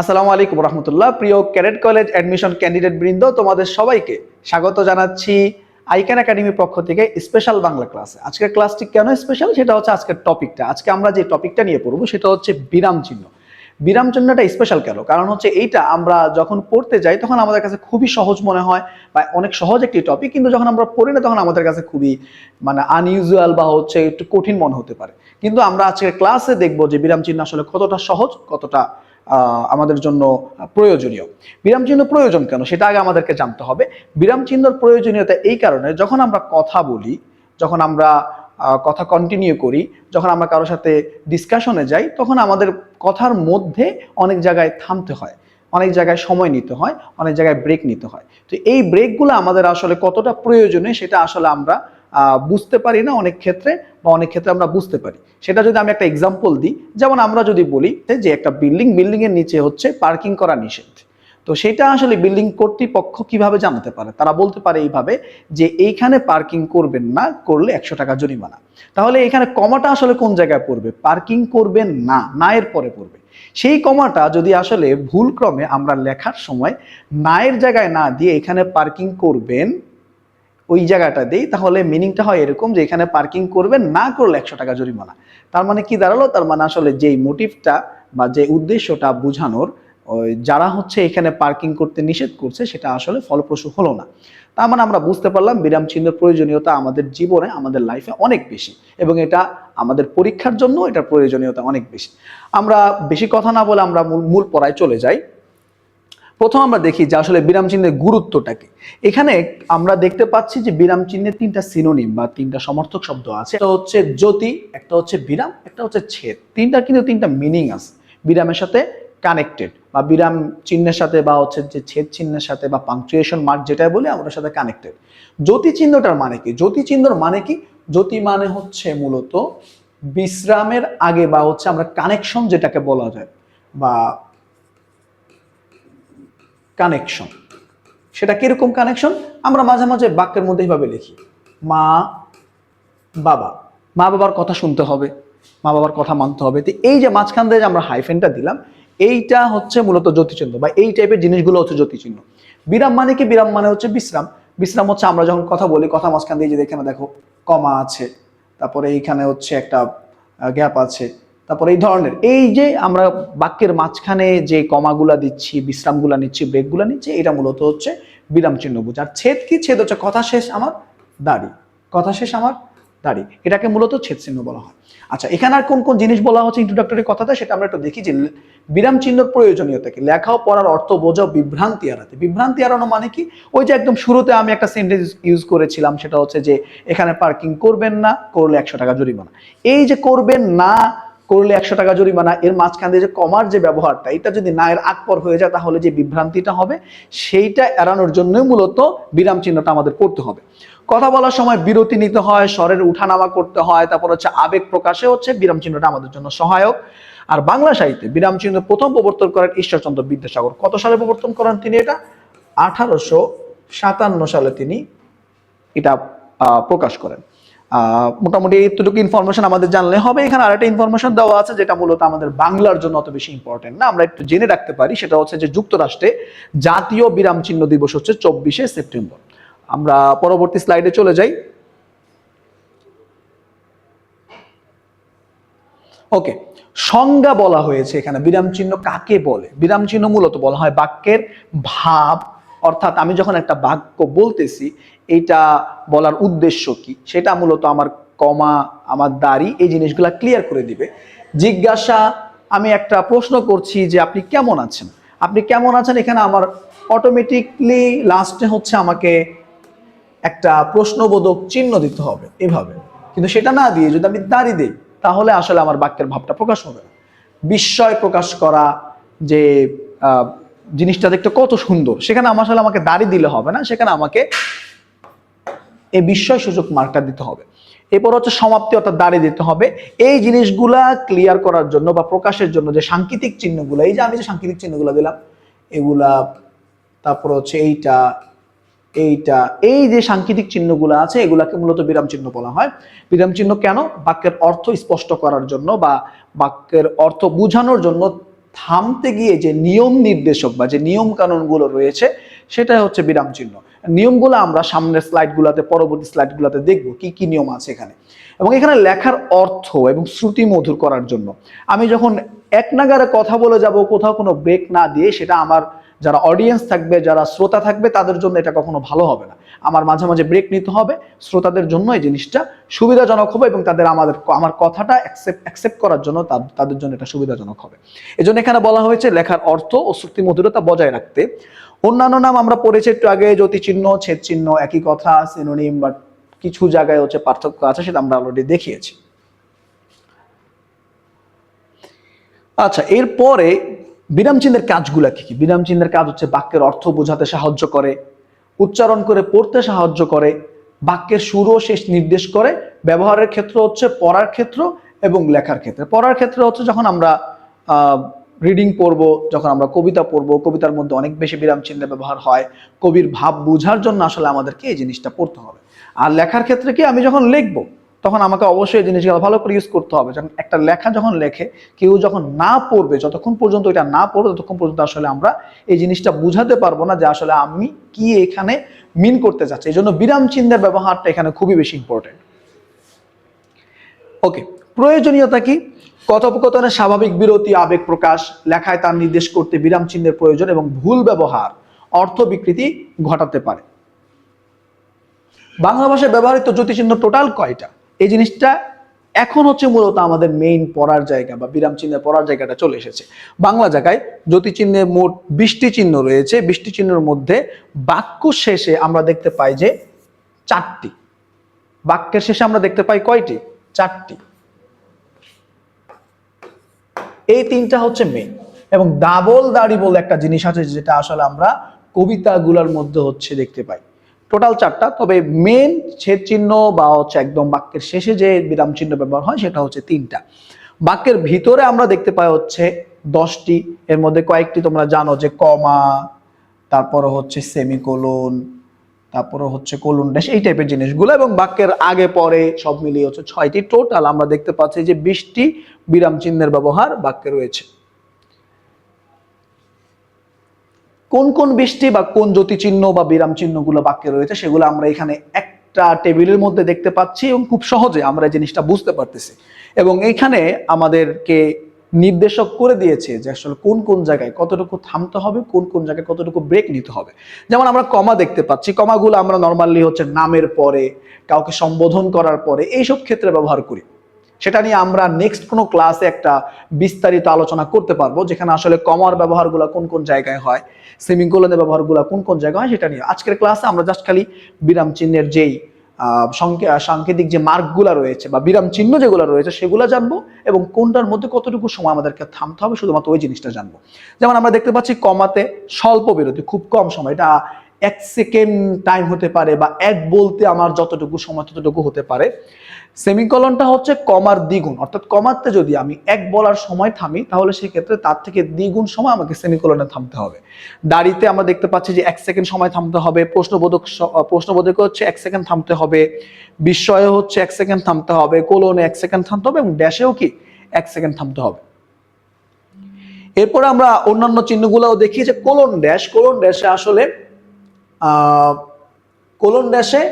আসসালামু আলাইকুম রহমতুল্লাহ। প্রিয় ক্যাডেট কলেজ অ্যাডমিশন ক্যান্ডিডেট বৃন্দ, তোমাদের সবাইকে স্বাগত জানাচ্ছি আইকান একাডেমির পক্ষ থেকে স্পেশাল বাংলা ক্লাসে। আজকের ক্লাসটি কেন স্পেশাল? সেটা হচ্ছে আজকের টপিকটা। আজকে আমরা যে টপিকটা নিয়ে পড়ব, সেটা হচ্ছে বিরাম চিহ্ন। বিরাম চিহ্নটা স্পেশাল কেন? কারণ হচ্ছে এইটা আমরা যখন পড়তে যাই, তখন আমাদের কাছে খুবই সহজ মনে হয় বা অনেক সহজ একটি টপিক, কিন্তু যখন আমরা পড়ি না, তখন আমাদের কাছে খুবই মানে আনইউজুয়াল বা হচ্ছে একটু কঠিন মনে হতে পারে। কিন্তু আমরা আজকের ক্লাসে দেখব যে বিরাম চিহ্ন আসলে কতটা সহজ, কতটা আমাদের জন্য প্রয়োজনীয়। বিরাম চিহ্ন প্রয়োজন কেন? সেটা আগে আমাদেরকে জানতে হবে। বিরাম চিহ্নর প্রয়োজনীয়তা এই কারণে, যখন আমরা কথা বলি, যখন আমরা কথা কন্টিনিউ করি, যখন আমরা কারোর সাথে ডিসকাশনে যাই, তখন আমাদের কথার মধ্যে অনেক জায়গায় থামতে হয়। অনেক জায়গায় সময় নিতে হয়, অনেক জায়গায় ব্রেক নিতে হয়। তো এই ব্রেকগুলো আমাদের আসলে কতটা প্রয়োজনীয়, সেটা আসলে আমরা বুঝতে পারি না অনেক ক্ষেত্রে বা অনেক ক্ষেত্রে আমরা বুঝতে পারি। সেটা যদি আমি একটা এক্সাম্পল দিই, যেমন আমরা যদি বলি যে একটা বিল্ডিং বিল্ডিং এর নিচে হচ্ছে পার্কিং করা নিষেধ। তো সেটা আসলে বিল্ডিং কর্তৃপক্ষ কীভাবে জানাতে পারে? তারা বলতে পারে এইভাবে যে, এইখানে পার্কিং করবেন না, করলে একশো টাকা জরিমানা। তাহলে এখানে কমাটা আসলে কোন জায়গায় পড়বে? পার্কিং করবেন না না এর পরে পড়বে। সেই কমাটা যদি আসলে ভুল ক্রমে আমরা লেখার সময় নায়ের জায়গায় না দিয়ে এখানে পার্কিং করবেন ওই জায়গাটা দেই, তাহলে মিনিংটা হয় এরকম যে এখানে পার্কিং করবেন, না করলে একশো টাকা জরিমানা। তার মানে কি দাঁড়াল? তার মানে আসলে যেই মোটিভটা বা যে উদ্দেশ্যটা বোঝানোর যারা হচ্ছে এখানে পার্কিং করতে নিষেধ করছে, সেটা আসলে ফলপ্রসূ হলো না। তার মানে আমরা বুঝতে পারলাম বিরাম চিহ্নের প্রয়োজনীয়তা আমাদের জীবনে, আমাদের লাইফে অনেক বেশি এবং এটা আমাদের পরীক্ষার জন্য এটার প্রয়োজনীয়তা অনেক বেশি। আমরা বেশি কথা না বলে আমরা মূল মূল পড়ায় চলে যাই। প্রথম আমরা দেখি যে আসলে বিরাম চিহ্নের গুরুত্বটা কি। এখানে আমরা দেখতে পাচ্ছি যে বিরাম চিহ্নের তিনটা সিনোনিম বা তিনটা সমর্থক শব্দ আছে। একটা হচ্ছে জ্যোতি, একটা হচ্ছে বিরাম, একটা হচ্ছে ছেদ। তিনটা কিন্তু তিনটা মিনিং আছে। বিরামের সাথে কানেক্টেড বা বিরাম চিহ্নের সাথে বা হচ্ছে যে ছেদ চিহ্নের সাথে বা পাংচুয়েশন মার্ক যেটা বলি, আমরা সাথে কানেক্টেড জ্যোতি চিহ্নটার মানে কি? জ্যোতি চিহ্নর মানে কি? জ্যোতি মানে হচ্ছে মূলত বিশ্রামের আগে বা হচ্ছে আমরা কানেকশন যেটাকে বলা যায় বা কানেকশন সেটা কীরকম কানেকশন আমরা মাঝে মাঝে বাক্যের মধ্যে এইভাবে লিখি। মা, বাবা। মা, বাবার কথা শুনতে হবে। মা, বাবার কথা মানতে হবে। তো এই যে মাঝখান দিয়ে যে আমরা হাইফেনটা দিলাম, এইটা হচ্ছে মূলত জ্যোতিচিহ্ন বা এই টাইপের জিনিসগুলো হচ্ছে জ্যোতিচিহ্ন। বিরাম মানে কি? বিরাম মানে হচ্ছে বিশ্রাম। বিশ্রাম হচ্ছে আমরা যখন কথা বলি, কথা মাঝখান দিয়ে যে এখানে দেখো, কমা আছে। তারপরে এইখানে হচ্ছে একটা গ্যাপ আছে। তারপরে এই ধরনের, এই যে আমরা বাক্যের মাঝখানে যে কমাগুলা দিচ্ছি, বিশ্রামগুলা নিচ্ছি, ব্রেকগুলা নিচ্ছি, এটা মূলত হচ্ছে বিরাম চিহ্ন বোঝার। ছেদ কি? ছেদ হচ্ছে কথা শেষ আমার দাড়ি। কথা শেষ আমার দাড়ি। এটাকে মূলত ছেদ চিহ্ন বলা হয়। আচ্ছা এখানে আর কোন কোন জিনিস বলা হচ্ছে ইন্ট্রোডাক্টরি কথাটা সেটা আমরা একটু দেখি যে বিরাম চিহ্নর প্রয়োজনীয়তা কি? লেখা ও পড়ার অর্থ বোঝাও বিভ্রান্তি এড়াতে। বিভ্রান্তি এড়ানো মানে কি? ওই যে একদম শুরুতে আমি একটা সেন্টেন্স ইউজ করেছিলাম, সেটা হচ্ছে যে এখানে পার্কিং করবেন না, করলে একশো টাকা জরিমানা। এই যে করবেন না করলে একশো টাকা জরিমানা, এর মাঝখান দিয়ে যে কমার যে ব্যবহারটা, এটা যদি না এর আগ পর হয়ে যায়, তাহলে যে বিভ্রান্তিটা হবে, সেইটা এড়ানোর জন্যই মূলত বিরাম চিহ্নটা আমাদের করতে হবে। কথা বলার সময় বিরতি নিতে হয়, স্বরের উঠানামা করতে হয়, তারপর হচ্ছে আবেগ প্রকাশে হচ্ছে বিরাম চিহ্নটা আমাদের জন্য সহায়ক। আর বাংলা সাহিত্যে বিরাম চিহ্ন প্রথম প্রবর্তন করেন ঈশ্বরচন্দ্র বিদ্যাসাগর। কত সালে প্রবর্তন করেন তিনি এটা? আঠারোশো সাতান্ন সালে তিনি এটা প্রকাশ করেন। মোটামুটি এতটুকু ইনফরমেশন আমাদের জানলে হবে। এখানে আরেকটা ইনফরমেশন দেওয়া আছে, যেটা মূলত আমাদের বাংলার জন্য অত বেশি ইম্পর্টেন্ট না। আমরা একটু জেনে রাখতে পারি, সেটা হচ্ছে যে যুক্তরাষ্ট্রে জাতীয় বিরাম চিহ্ন দিবস হচ্ছে চব্বিশে সেপ্টেম্বর। আমরা পরবর্তী স্লাইডে চলে যাই। ওকে সংজ্ঞা বলা হয়েছে এখানে। বিরাম চিহ্ন কাকে বলে? বিরাম চিহ্ন মূলত বলা হয় বাক্যের ভাব অর্থাৎ আমি যখন একটা বাক্য বলতেছি এটা বলার উদ্দেশ্য কি? সেটা মূলত আমার কমা, আমার দাড়ি, এই জিনিসগুলা ক্লিয়ার করে দিবে। জিজ্ঞাসা, আমি একটা প্রশ্ন করছি যে আপনি কেমন আছেন? আপনি কেমন আছেন? এখানে আমার অটোমেটিকলি লাস্টে হচ্ছে আমাকে একটা প্রশ্নবোধক চিহ্ন দিতে হবে, এভাবে। কিন্তু সেটা না দিয়ে যদি আমি দাঁড়িয়ে দিই, তাহলে আসলে আমার বাক্যের ভাবটা প্রকাশ হবে না। বিস্ময় প্রকাশ করা যে জিনিসটা দেখতে কত সুন্দর। সেখানে আমার আসলে আমাকে দাঁড়িয়ে দিলে হবে না, সেখানে আমাকে এই বিস্ময় সূচক মার্কটা দিতে হবে। এরপর হচ্ছে সমাপ্তি অর্থাৎ দাঁড়িয়ে দিতে হবে। এই জিনিসগুলা ক্লিয়ার করার জন্য বা প্রকাশের জন্য যে সাংকেতিক চিহ্নগুলো, এই যে আমি যে সাংকেতিক চিহ্নগুলো দিলাম, এগুলা, তারপর হচ্ছে এইটা এইটা, এই যে সাংকেতিক চিহ্নগুলো আছে, এগুলাকে মূলত বিরাম চিহ্ন বলা হয়। বিরাম চিহ্ন কেন? বাক্যের অর্থ স্পষ্ট করার জন্য বা বাক্যের অর্থ বোঝানোর জন্য থামতে গিয়ে যে নিয়ম নির্দেশক বা যে নিয়ম কানুনগুলো রয়েছে, সেটাই হচ্ছে বিরাম চিহ্ন। নিয়মগুলো আমরা সামনের স্লাইডগুলোতে, পরবর্তী স্লাইডগুলোতে দেখব কি কি নিয়ম আছে এখানে। এবং এখানে লেখার অর্থ এবং শ্রুতি মধুর করার জন্য। আমি যখন এক নাগারে কথা বলে যাব, কোথাও কোনো ব্রেক না দিয়ে সেটা আমার যারা অডিয়েন্স থাকবে, যারা শ্রোতা থাকবে, তাদের জন্য এটা কখনো ভালো হবে না। আমার মাঝে মাঝে ব্রেক নিতে হবে, শ্রোতাদের জন্য এই জিনিসটা সুবিধাজনক হবে এবং তাদের আমাদের আমার কথাটা অ্যাকসেপ্ট অ্যাকসেপ্ট করার জন্য তাদের জন্য এটা সুবিধাজনক হবে। এজন্য এখানে বলা হয়েছে, লেখার অর্থ ও শ্রুতি মধুরতা বজায় রাখতে। অন্যান্য নাম আমরা পড়েছি একটু আগে জ্যোতি চিহ্ন ছেদ চিহ্ন একই কথা সিনোনিম বা কিছু জায়গায় হচ্ছে পার্থক্য আছে, সেটা আমরা অলরেডি দেখিয়েছি। আচ্ছা এরপরে বিরাম চিহ্নের কাজগুলা কি কি? বিরাম চিহ্নের কাজ হচ্ছে বাক্যের অর্থ বোঝাতে সাহায্য করে, উচ্চারণ করে পড়তে সাহায্য করে, বাক্যের শুরু ও শেষ নির্দেশ করে, ব্যবহারের ক্ষেত্র হচ্ছে পড়ার ক্ষেত্র এবং লেখার ক্ষেত্রে। পড়ার ক্ষেত্রে হচ্ছে যখন আমরা রিডিং পড়ব, যখন আমরা কবিতা পড়ব, কবিতার মধ্যে অনেক বেশি বিরাম চিহ্নের ব্যবহার হয়, কবির ভাব বোঝার জন্য আসলে আমাদেরকে এই জিনিসটা পড়তে হবে। আর লেখার ক্ষেত্রে কি আমি যখন লিখব তখন আমাকে অবশ্যই এই জিনিসগুলো ভালো করে ইউজ করতে হবে। যখন একটা লেখা যখন লেখে, কেউ যখন না পড়বে, যতক্ষণ পর্যন্ত এটা না পড়বে, ততক্ষণ পর্যন্ত আসলে আমরা এই জিনিসটা বুঝাতে পারব না যে আসলে আমি কি এখানে মিন করতে চাচ্ছি। এই জন্য বিরাম চিহ্নের ব্যবহারটা এখানে খুবই বেশি ইম্পর্টেন্ট ওকে প্রয়োজনীয়তা কি? কথোপকথনের স্বাভাবিক বিরতি, আবেগ প্রকাশ, লেখায় তার নির্দেশ করতে বিরাম চিহ্নের প্রয়োজন এবং ভুল ব্যবহার, অর্থ বিকৃতি ঘটাতে পারে। বাংলা ভাষায় ব্যবহৃত জ্যোতিচিহ্ন টোটাল কয়টা? এই জিনিসটা এখন হচ্ছে মূলত আমাদের মেইন পড়ার জায়গা বা বিরাম চিহ্নের পড়ার জায়গাটা চলে এসেছে। বাংলা জায়গায় জ্যোতি চিহ্নে মোট বৃষ্টি চিহ্ন রয়েছে। বৃষ্টি চিহ্নের মধ্যে বাক্য শেষে আমরা দেখতে পাই যে চারটি। বাক্যের শেষে আমরা দেখতে পাই কয়টি? চারটি। এই তিনটা হচ্ছে মেইন এবং ডাবল দাড়ি বলে একটা জিনিস আছে যেটা আসলে আমরা কবিতাগুলোর মধ্যে হচ্ছে দেখতে পাই। টোটাল চারটা, তবে মেন ছেদ চিহ্ন বা হচ্ছে একদম বাক্যের শেষে যে বিরাম চিহ্ন ব্যবহার হয় সেটা হচ্ছে তিনটা। বাক্যের ভিতরে আমরা দেখতে পাই হচ্ছে দশটি, এর মধ্যে কয়েকটি তোমরা জানো যে কমা, তারপরে হচ্ছে সেমিকোলন, তারপরে হচ্ছে কোলন ড্যাশ এই টাইপের জিনিসগুলো এবং বাক্যের আগে পরে সব মিলিয়ে হচ্ছে ছয়টি। টোটাল আমরা দেখতে পাচ্ছি যে বিশটি বিরাম চিহ্নের ব্যবহার বাক্যে রয়েছে। কোন কোন বৃষ্টি বা কোন জ্যোতি চিহ্ন বা বিরাম চিহ্নগুলো বাক্যে রয়েছে সেগুলো আমরা এখানে একটা টেবিলের মধ্যে দেখতে পাচ্ছি এবং খুব সহজে আমরা জিনিসটা বুঝতে পারতেছি। এবং এখানে আমাদেরকে নির্দেশক করে দিয়েছে যে আসলে কোন কোন জায়গায় কতটুকু থামতে হবে, কোন কোন জায়গায় কতটুকু ব্রেক নিতে হবে। যেমন আমরা কমা দেখতে পাচ্ছি, কমাগুলো আমরা নর্মালি হচ্ছে নামের পরে, কাউকে সম্বোধন করার পরে, এইসব ক্ষেত্রে ব্যবহার করি। সেটা নিয়ে আমরা নেক্সট কোনো ক্লাসে একটা বিস্তারিত আলোচনা করতে পারব, যেখানে আসলে কমার ব্যবহারগুলো কোন কোন জায়গায় হয় সেমিকোলনের ব্যবহারগুলো কোন কোন জায়গায় হয় সেটা নিয়ে। আজকের ক্লাসে আমরা জাস্ট খালি বিরাম চিহ্নের যেই সংকে- সাংকেতিক যে মার্কগুলো রয়েছে বা বিরাম চিহ্ন যেগুলো রয়েছে সেগুলো জানব এবং কোনটার মধ্যে কতটুকু সময় আমাদেরকে থামতে হবে, শুধুমাত্র ওই জিনিসটা জানব। যেমন আমরা দেখতে পাচ্ছি কমাতে স্বল্প বিরতি, খুব কম সময়, এটা এক সেকেন্ড টাইম হতে পারে বা এক বলতে আমার যতটুকু সময় ততটুকু হতে পারে। সেমিকলনটা হচ্ছে কমার দ্বিগুণ। অর্থাৎ কমাতে যদি আমি এক বলার সময় থামি, তাহলে সেক্ষেত্রে তার থেকে দ্বিগুণ সময় আমাকে সেমিকলনে থামতে হবে। দাড়িতে আমরা দেখতে পাচ্ছি যে এক সেকেন্ড সময় থামতে হবে, প্রশ্নবোধক প্রশ্নবোধকে হচ্ছে এক সেকেন্ড থামতে হবে, বিস্ময়ে হচ্ছে এক সেকেন্ড থামতে হবে, কোলনে এক সেকেন্ড থামতে হবে এবং ড্যাশেও কি এক সেকেন্ড থামতে হবে। এরপরে আমরা অন্যান্য চিহ্নগুলোও দেখি যে কোলন ড্যাশ, কোলন ড্যাশে আসলে কোলন ড্যাশে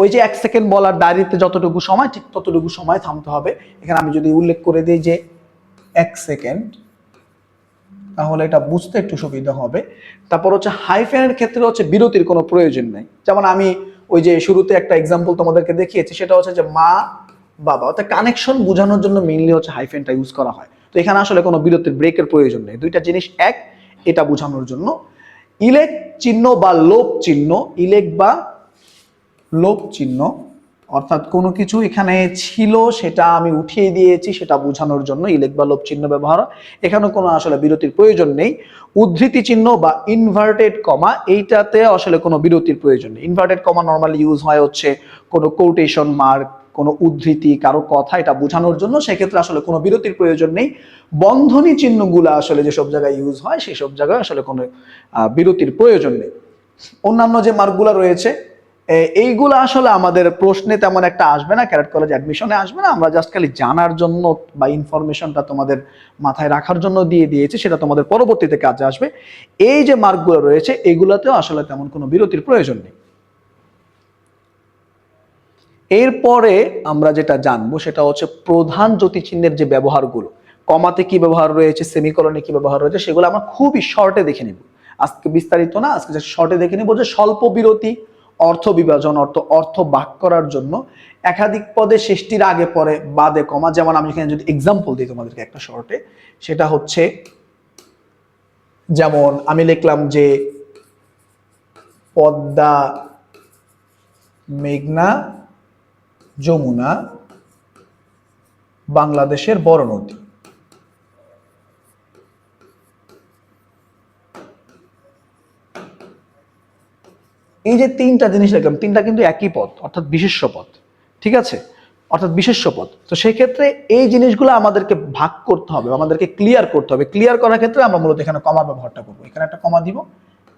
ওই যে এক সেকেন্ড বলার ডায়েরিতে যতটুকু সময়, ঠিক ততটুকু সময় থামতে হবে। এখানে আমি যদি উল্লেখ করে দিই যে এক সেকেন্ড তাহলে এটা বুঝতে একটু সুবিধা হবে। তারপর হচ্ছে হাইফেনের ক্ষেত্রে হচ্ছে বিরতির কোনো প্রয়োজন নেই। যেমন আমি ওই যে শুরুতে একটা এক্সাম্পল তোমাদেরকে দেখিয়েছি, সেটা হচ্ছে যে মা, বাবা, অর্থাৎ কানেকশন বোঝানোর জন্য মেইনলি হচ্ছে হাইফেনটা ইউজ করা হয়। তো এখানে আসলে কোনো বিরতির ব্রেকের প্রয়োজন নেই। দুইটা জিনিস এক, এটা বোঝানোর জন্য। ইলেক চিহ্ন বা লোপ চিহ্ন, ইলেক বা লোপ চিহ্ন, অর্থাৎ কোনো কিছু এখানে ছিল, সেটা আমি উঠিয়ে দিয়েছি, সেটা বোঝানোর জন্য ইলেক বা লোপ চিহ্ন ব্যবহার। এখানে কোনো আসলে বিরতির প্রয়োজন নেই উদ্ধৃতি চিহ্ন বা ইনভার্টেড কমা এইটাতে আসলে কোনো বিরতির প্রয়োজন নেই ইনভার্টেড কমা নর্মালি ইউজ হয় হচ্ছে কোনো কোটেশন মার্ক কোনো উদ্ধৃতি, কারও কথা এটা বোঝানোর জন্য সেক্ষেত্রে আসলে কোনো বিরতির প্রয়োজন নেই। বন্ধনী চিহ্নগুলো আসলে যেসব জায়গায় ইউজ হয় সেই সব জায়গায় আসলে কোনো বিরতির প্রয়োজন নেই। অন্যান্য যে মার্কগুলো রয়েছে এইগুলো আসলে আমাদের প্রশ্নে তেমন একটা আসবে না, ক্যারেট কলেজ অ্যাডমিশনে আসবে না। আমরা জাস্ট খালি জানার জন্য বা ইনফরমেশনটা তোমাদের মাথায় রাখার জন্য দিয়ে দিয়েছি, সেটা তোমাদের পরবর্তীতে কাজে আসবে। এই যে মার্কগুলো রয়েছে, এগুলোতেও আসলে তেমন কোনো বিরতির প্রয়োজন নেই। এরপরে আমরা যেটা জানব সেটা হচ্ছে প্রধান জ্যোতিচিহ্নের যে ব্যবহারগুলো, কমাতে কি ব্যবহার রয়েছে সেমিকলনে কি ব্যবহার রয়েছে, সেগুলো আমরা খুবই শর্টে দেখে নিব। আজকে বিস্তারিত না, আজকে শর্টে দেখে নিব যে স্বল্প বিরতি, অর্থ বিভাজন, অর্থ অর্থ বাক করার জন্য একাধিক পদে শেষটির আগে, পরে, বাদে, কমা, যেমন আমি এখানে যদি এক্সাম্পল দিই তোমাদেরকে একটা শর্টে সেটা হচ্ছে যেমন আমি লিখলাম যে পদ্মা, মেঘনা যমুনা, বাংলাদেশের বড় নদী। এই যে তিনটা জিনিস লিখলাম তিনটা কিন্তু একই পদ অর্থাৎ বিশেষ্য পদ ঠিক আছে? অর্থাৎ বিশেষ্য পদ তো সেই ক্ষেত্রে এই জিনিসগুলো আমাদেরকে ভাগ করতে হবে, আমাদেরকে ক্লিয়ার করতে হবে। ক্লিয়ার করার ক্ষেত্রে আমরা মূলত এখানে কমার ব্যবহারটা করব। এখানে একটা কমা দিব,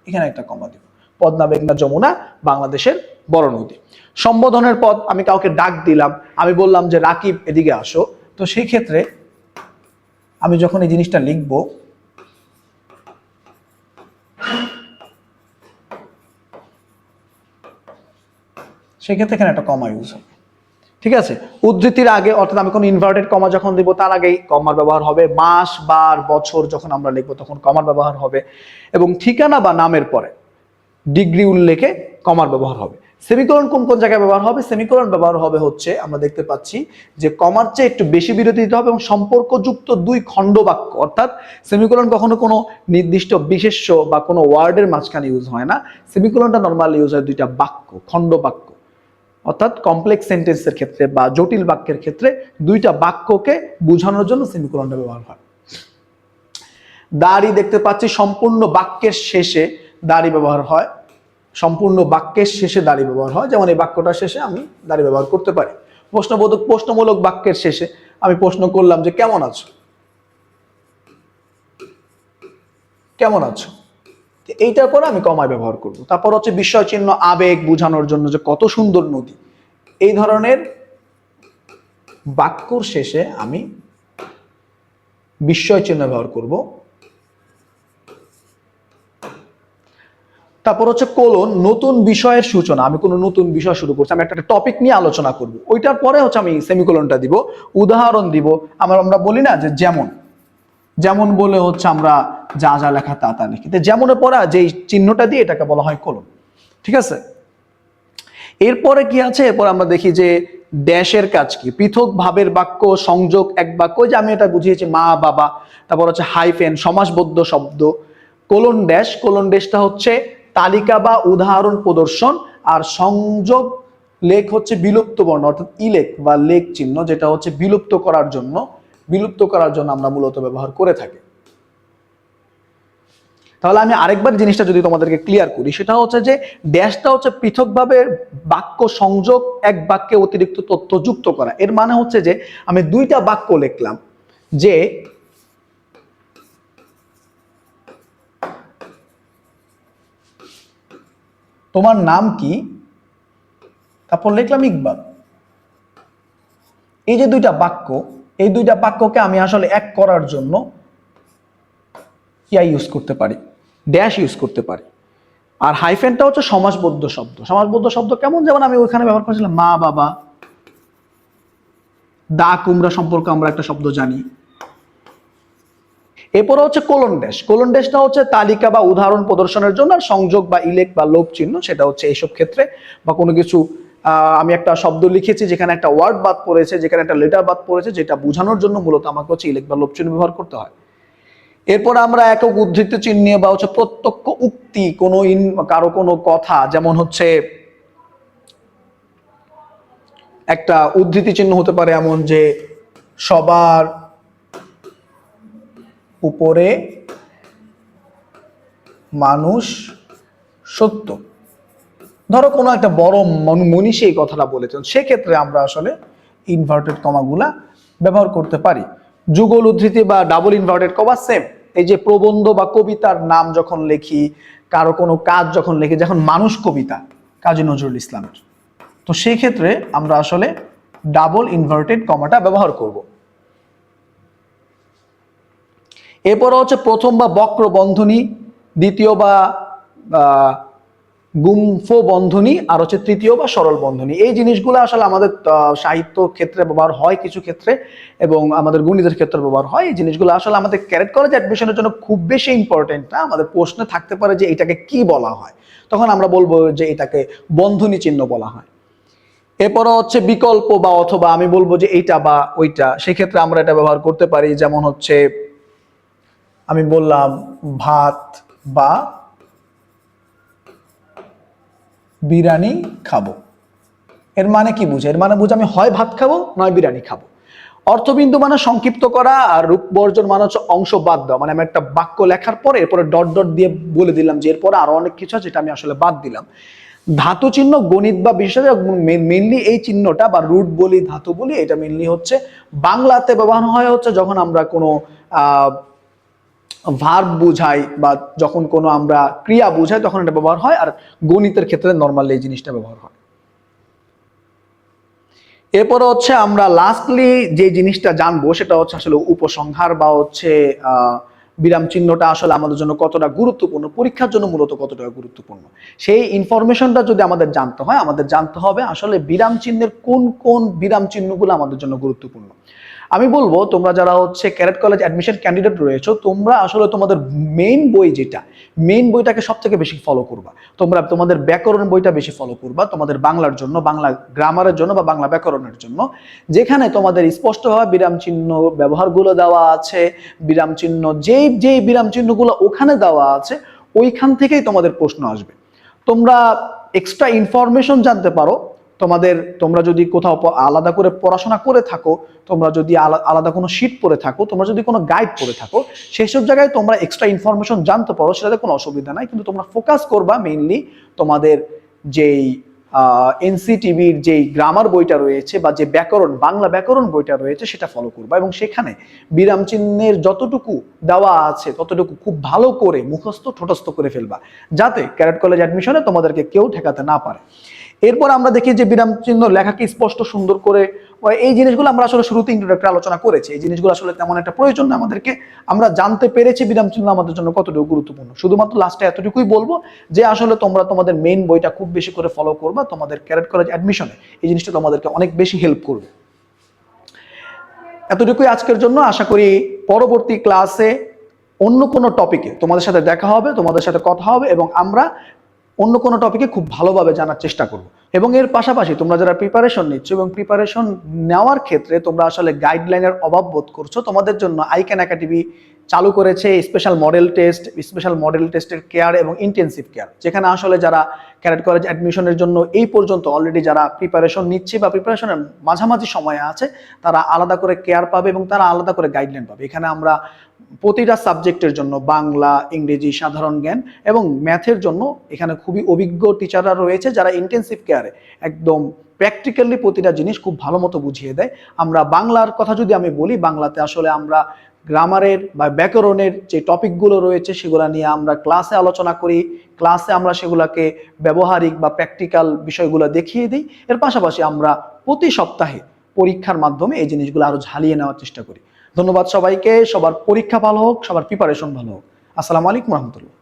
এখানে একটা কমা দিব। পদ্মা মেঘনা যমুনা বাংলাদেশের বড় নদী। সম্বোধনের পদ আমি কাউকে ডাক দিলাম, আমি বললাম যে, রাকিব, এদিকে আসো। তো সেই ক্ষেত্রে আমি যখন এই জিনিসটা লিখব সেক্ষেত্রে এখানে একটা কমা ইউজ হবে। ঠিক আছে? উদ্ধৃতির আগে, অর্থাৎ আমি কোনো ইনভার্টেড কমা যখন দিব, তার আগেই কমার ব্যবহার হবে মাস, বার, বছর যখন আমরা লিখব, তখন কমার ব্যবহার হবে। এবং ঠিকানা বা নামের পরে ডিগ্রি উল্লেখে কমার ব্যবহার হবে। সেমিকোলন কোন কোন জায়গায় ব্যবহার হবে? সেমিকোলন ব্যবহার হবে হচ্ছে আমরা দেখতে পাচ্ছি যে কমার চেয়ে একটু বেশি বিরতি দিতে হবে এবং সম্পর্কযুক্ত দুই খণ্ড বাক্য, অর্থাৎ সেমিকোলন কখনো কোনো নির্দিষ্ট বিশেষ্য বা কোনো ওয়ার্ডের মাঝখানে ইউজ হয় না। সেমিকোলনটা নর্মালি ইউজ হয় দুইটা বাক্য, খণ্ড বাক্য। অর্থাৎ কমপ্লেক্স সেন্টেন্সের ক্ষেত্রে বা জটিল বাক্যের ক্ষেত্রে দুইটা বাক্যকে বোঝানোর জন্য সেমিকোলনটা ব্যবহার হয়। দাড়ি দেখতে পাচ্ছি সম্পূর্ণ বাক্যের শেষে দাড়ি ব্যবহার হয়, সম্পূর্ণ বাক্যের শেষে দাড়ি ব্যবহার হয়, যেমন এই বাক্যটার শেষে আমি দাড়ি ব্যবহার করতে পারি। প্রশ্নবোধক প্রশ্নমূলক বাক্যের শেষে আমি প্রশ্ন করলাম যে, কেমন আছো? কেমন আছো? এইটার পরে আমি কমায় ব্যবহার করব। তারপর হচ্ছে বিস্ময় চিহ্ন, আবেগ বোঝানোর জন্য যে কত সুন্দর নদী। এই ধরনের বাক্যর শেষে আমি বিস্ময় চিহ্ন ব্যবহার করব। তারপর হচ্ছে কোলন, নতুন বিষয়ের সূচনা। আমি কোনো নতুন বিষয় শুরু করছি, আমি একটা টপিক নিয়ে আলোচনা করব। ওইটার পরে হচ্ছে আমি সেমিকোলনটা দিব, উদাহরণ দিব। আমার, আমরা বলি না যে যেমন। যেমন বলে হচ্ছে আমরা যা যা লেখা তা তা লিখি। যেমনের পরে যেই চিহ্নটা দিয়ে এটাকে বলা হয় কোলন। ঠিক আছে? এরপরে কি আছে? এরপর আমরা দেখি যে ড্যাশের কাজ কি? পৃথক ভাবের বাক্য, সংযোগ, এক বাক্য যে আমি এটা বুঝিয়েছি, মা, বাবা, তারপর হচ্ছে হাইফেন সমাসবদ্ধ শব্দ। কোলন ড্যাশ, কোলন ড্যাশটা হচ্ছে তালিকা বা উদাহরণ প্রদর্শন আর সংযোগ লেখ হচ্ছে বিলুপ্ত বর্ণ, অর্থাৎ ইলেক বা লেখ চিহ্ন, যেটা হচ্ছে বিলুপ্ত করার জন্য, বিলুপ্ত করার জন্য আমরা মূলত ব্যবহার করে থাকি। তাহলে আমি আরেকবার জিনিসটা যদি তোমাদেরকে ক্লিয়ার করি, সেটা হচ্ছে যে ড্যাশটা হচ্ছে পৃথকভাবে বাক্য সংযোগ, এক বাক্যে অতিরিক্ত তথ্য যুক্ত করা। এর মানে হচ্ছে যে আমি দুইটা বাক্য লিখলাম যে তোমার নাম কি? তারপর লিখলাম ইকবাল। এই যে দুইটা বাক্য, এই দুইটা বাক্যকে আমি আসলে এক করার জন্য ইয়া ইউজ করতে পারি ড্যাশ ইউজ করতে পারি। আর হাইফেনটা হচ্ছে সমাজবদ্ধ শব্দ। সমাসবদ্ধ শব্দ কেমন? যেমন আমি ওইখানে ব্যবহার করেছিলাম, মা, বাবা, দা, কুমড়া সম্পর্কে আমরা একটা শব্দ জানি। এরপরে হচ্ছে কোলন ড্যাশ কোলন ড্যাশটা হচ্ছে তালিকা বা উদাহরণ প্রদর্শনের জন্য আর সংযোগ বা ইলেক বা লোভ চিহ্ন, সেটা হচ্ছে এইসব ক্ষেত্রে বা কোনো কিছু আমি একটা শব্দ লিখেছি যেখানে একটা ওয়ার্ড বাদ পড়েছে, যেখানে একটা লেটার বাদ পড়েছে, যেটা বোঝানোর জন্য মূলত আমাকে হচ্ছে ইলেক বা লোভ চিহ্ন ব্যবহার করতে হয়। এরপর আমরা একক উদ্ধৃত চিহ্ন বা হচ্ছে প্রত্যক্ষ উক্তি, কোনো ইন, কারও কোনো কথা, যেমন হচ্ছে একটা উদ্ধৃতি চিহ্ন হতে পারে এমন যে সবার উপরে মানুষ সত্য। ধরো কোনো একটা বড় মন- মনীষী এই কথাটা বলেছেন, সেক্ষেত্রে আমরা আসলে ইনভার্টেড কমাগুলা ব্যবহার করতে পারি। যুগল উদ্ধৃতি বা ডাবল ইনভার্টেড কমা সেম এই যে প্রবন্ধ বা কবিতার নাম যখন লিখি, কারও কোনো কাজ যখন লিখি যখন মানুষ কবিতা, কাজী নজরুল ইসলামের। তো সেই ক্ষেত্রে আমরা আসলে ডাবল ইনভার্টেড কমাটা ব্যবহার করব। এরপর হচ্ছে প্রথম বা বক্র বন্ধনী, দ্বিতীয় বা গুম্ফ বন্ধনী, আর হচ্ছে তৃতীয় বা সরল বন্ধনী। এই জিনিসগুলো আসলে আমাদের সাহিত্য ক্ষেত্রে ব্যবহার হয় কিছু ক্ষেত্রে, এবং আমাদের গণিতের ক্ষেত্রে ব্যবহার হয়। এই জিনিসগুলো আসলে আমাদের ক্যারেট কলেজ অ্যাডমিশনের জন্য খুব বেশি ইম্পর্টেন্ট না। আমাদের প্রশ্নে থাকতে পারে যে এটাকে কি বলা হয়। তখন আমরা বলব যে এটাকে বন্ধনী চিহ্ন বলা হয়। এরপরে হচ্ছে বিকল্প বা অথবা আমি বলব যে এইটা বা ওইটা। সেক্ষেত্রে আমরা এটা ব্যবহার করতে পারি, যেমন হচ্ছে আমি বললাম ভাত বা বিরিয়ানি খাব। এর মানে কি বুঝে? এর মানে বুঝে আমি হয় ভাত খাব, নয় বিরিয়ানি খাব। অর্থবিন্দু মানে সংক্ষিপ্ত করা আর রূপ বর্জন মানে হচ্ছে অংশ বাদ দেওয়া। মানে আমি একটা বাক্য লেখার পরে এরপরে ডট ডট দিয়ে বলে দিলাম যে এরপরে আরও অনেক কিছু আছে যেটা আমি আসলে বাদ দিলাম। ধাতু চিহ্ন, গণিত বা বিশেষ মেনলি এই চিহ্নটা বা রুট বলি, ধাতু বলি, এটা মেনলি হচ্ছে বাংলাতে ব্যবহার হয় হচ্ছে যখন আমরা কোনো ভার্ব বুঝাই বা যখন কোনো আমরা ক্রিয়া বুঝাই, তখন এটা ব্যবহার হয় আর গণিতের ক্ষেত্রে নর্মালি এই জিনিসটা ব্যবহার হয়। এরপরে হচ্ছে আমরা লাস্টলি যে জিনিসটা জানব, সেটা হচ্ছে আসলে উপসংহার বা হচ্ছে বিরাম চিহ্নটা আসলে আমাদের জন্য কতটা গুরুত্বপূর্ণ, পরীক্ষার জন্য মূলত কতটা গুরুত্বপূর্ণ। সেই ইনফরমেশনটা যদি আমাদের জানতে হয়, আমাদের জানতে হবে আসলে বিরাম চিহ্নের কোন কোন বিরাম চিহ্নগুলো আমাদের জন্য গুরুত্বপূর্ণ। আমি বলব, তোমরা যারা হচ্ছে ক্যারেট কলেজ অ্যাডমিশন ক্যান্ডিডেট রয়েছো, তোমরা আসলে তোমাদের মেইন বই যেটা মেইন বইটাকে সব থেকে বেশি ফলো করবা। তোমরা তোমাদের ব্যাকরণ বইটা বেশি ফলো করবা, তোমাদের বাংলার জন্য, বাংলা গ্রামারের জন্য বা বাংলা ব্যাকরণের জন্য। যেখানে তোমাদের স্পষ্টভাবে বিরাম চিহ্ন ব্যবহারগুলো দেওয়া আছে, বিরাম চিহ্ন যেই যেই বিরাম চিহ্নগুলো ওখানে দেওয়া আছে, ওইখান থেকেই তোমাদের প্রশ্ন আসবে। তোমরা এক্সট্রা ইনফরমেশন জানতে পারো তোমাদের, তোমরা যদি কোথাও আলাদা করে পড়াশোনা করে থাকো, তোমরা যদি আলা- আলাদা কোনো শিট পড়ে থাকো, তোমরা যদি কোনো গাইড পড়ে থাকো সেই সব জায়গায় তোমরা এক্সট্রা ইনফরমেশন জানতে পারো, সেটাতে কোনো অসুবিধা নাই। কিন্তু তোমরা ফোকাস করবা মেইনলি তোমাদের যেই এনসিটিভির যেই গ্রামার বইটা রয়েছে বা যে ব্যাকরণ, বাংলা ব্যাকরণ বইটা রয়েছে, সেটা ফলো করবা। এবং সেখানে বিরাম চিহ্নের যতটুকু দেওয়া আছে, ততটুকু খুব ভালো করে মুখস্থ, ঠোঁটস্থ করে ফেলবা, যাতে ক্যারেট কলেজ অ্যাডমিশনে তোমাদেরকে কেউ ঠেকাতে না পারে। এরপর আমরা দেখি যে বিরাম চিহ্ন লেখাকে স্পষ্ট সুন্দর করে এই জিনিসগুলো আমরা আসলে শুরুতে ইন্ট্রোডাক্টর আলোচনা করেছি। এই জিনিসগুলো আসলে তেমন একটা প্রয়োজন না আমাদেরকে। আমরা জানতে পেরেছি বিরাম চিহ্ন আমাদের জন্য কতটুকু গুরুত্বপূর্ণ। শুধুমাত্র লাস্টে এতটুকুই বলব যে আসলে তোমরা তোমাদের মেইন বইটা খুব বেশি করে ফলো করবা, তোমাদের ক্যারেট কলেজ অ্যাডমিশনে এই জিনিসটা তোমাদেরকে অনেক বেশি হেল্প করবে। এতটুকুই আজকের জন্য। আশা করি পরবর্তী ক্লাসে অন্য কোনো টপিকে তোমাদের সাথে দেখা হবে, তোমাদের সাথে কথা হবে, এবং আমরা অন্য কোনো টপিকে খুব ভালোভাবে জানার চেষ্টা করব। এবং এর পাশাপাশি তোমরা যারা প্রিপারেশন নিচ্ছ এবং প্রিপারেশন নেওয়ার ক্ষেত্রে তোমরা আসলে গাইডলাইনের অভাব বোধ করছ, তোমাদের জন্য আইক্যান একাডেমি চালু করেছে special model test special model টেস্টের কেয়ার এবং ইন্টেন্সিভ কেয়ার যেখানে আসলে যারা ক্যারেট কলেজ অ্যাডমিশনের জন্য এই পর্যন্ত অলরেডি যারা প্রিপারেশন নিচ্ছে বা প্রিপারেশনের মাঝামাঝি সময়ে আছে, তারা আলাদা করে কেয়ার পাবে এবং তারা আলাদা করে গাইডলাইন পাবে। এখানে আমরা প্রতিটা সাবজেক্টের জন্য বাংলা, ইংরেজি, সাধারণ জ্ঞান এবং ম্যাথের জন্য এখানে খুবই অভিজ্ঞ টিচাররা রয়েছে যারা ইন্টেন্সিভ কেয়ারে একদম প্র্যাকটিক্যালি প্রতিটা জিনিস খুব ভালো মতো বুঝিয়ে দেয়। আমরা বাংলার কথা যদি আমি বলি, বাংলাতে আসলে আমরা গ্রামারের বা ব্যাকরণের যে টপিকগুলো রয়েছে সেগুলো নিয়ে আমরা ক্লাসে আলোচনা করি। ক্লাসে আমরা সেগুলোকে ব্যবহারিক বা প্র্যাকটিক্যাল বিষয়গুলো দেখিয়ে দিই। এর পাশাপাশি আমরা প্রতি সপ্তাহে পরীক্ষার মাধ্যমে এই জিনিসগুলো আরও ঝালিয়ে নেওয়ার চেষ্টা করি। ধন্যবাদ সবাইকে। সবার পরীক্ষা ভালো হোক, সবার প্রিপারেশন ভালো হোক। আসসালামু আলাইকুম রহমতুল্লাহ।